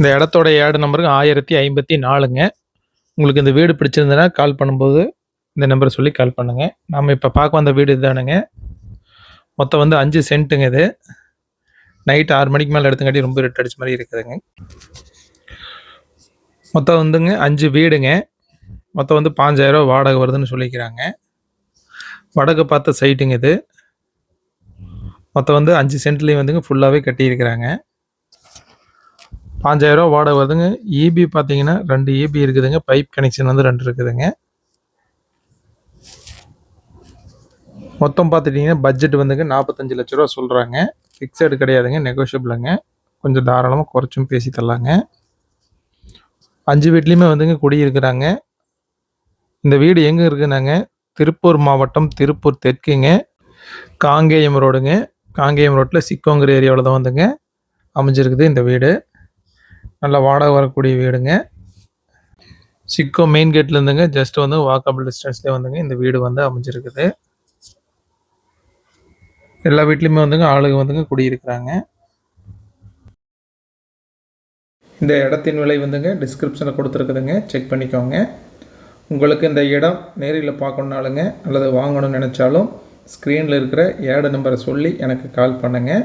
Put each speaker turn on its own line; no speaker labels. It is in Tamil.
இந்த இடத்தோட ஏடு நம்பருக்கு ஆயிரத்தி ஐம்பத்தி நாலுங்க. உங்களுக்கு இந்த வீடு பிடிச்சிருந்ததுன்னா கால் பண்ணும்போது இந்த நம்பரை சொல்லி கால் பண்ணுங்க. நாம் இப்போ பார்க்க வந்த வீடு இதுதானுங்க. மொத்தம் வந்து அஞ்சு சென்ட்டுங்க இது. நைட் ஆறு மணிக்கு மேலே எடுத்துங்காட்டி ரொம்ப ரெட் அடிச்ச மாதிரி இருக்குதுங்க. மொத்தம் வந்துங்க அஞ்சு வீடுங்க. மொத்தம் வந்து பாஞ்சாயிரம் வாடகை வருதுன்னு சொல்லிக்கிறாங்க. வடக்கு பார்த்த சைட்டுங்க இது. மொத்தம் வந்து அஞ்சு சென்ட்லேயும் வந்துங்க ஃபுல்லாகவே கட்டியிருக்கிறாங்க. பாஞ்சாயிரம் வாடகை வருதுங்க. இபி பார்த்தீங்கன்னா ரெண்டு இபி இருக்குதுங்க. பைப் கனெக்ஷன் வந்து ரெண்டு இருக்குதுங்க. மொத்தம் பார்த்துட்டிங்கன்னா பட்ஜெட் வந்துங்க நாற்பத்தஞ்சு லட்ச ரூபா சொல்கிறாங்க ஃபிக்ஸடு கிடையாதுங்க. நெகோஷியபிளுங்க கொஞ்சம் தாராளமாக குறைச்சும் பேசி தரலாங்க. அஞ்சு வீட்லேயுமே வந்துங்க குடியிருக்கிறாங்க. இந்த வீடு எங்கே இருக்குனாங்க? திருப்பூர் மாவட்டம் திருப்பூர் தெற்குங்க. காங்கேயம் ரோடுங்க. காங்கேயம் ரோட்டில் சிக்கோங்கிற ஏரியாவில் தான் வந்துங்க அமைஞ்சிருக்குது இந்த வீடு. நல்ல வாடகை வரக்கூடிய வீடுங்க. சிக்கோ மெயின் கேட்ல இருந்துங்க. ஜஸ்ட் வந்து வாக்கபிள் டிஸ்டன்ஸ்லேயே வந்துங்க. இந்த வீடு வந்து அமைஞ்சிருக்குது. எல்லா வீட்லேயுமே வந்துங்க ஆளுங்க வந்துங்க குடியிருக்கிறாங்க. இந்த இடத்தின் விலை வந்துங்க டிஸ்கிரிப்ஷனில் கொடுத்துருக்குதுங்க. செக் பண்ணிக்கோங்க. உங்களுக்கு இந்த இடம் நேரில் பார்க்கணுனாலுங்க அல்லது வாங்கணும்னு நினச்சாலும் ஸ்க்ரீனில் இருக்கிற ஏடு நம்பரை சொல்லி எனக்கு கால் பண்ணுங்கள்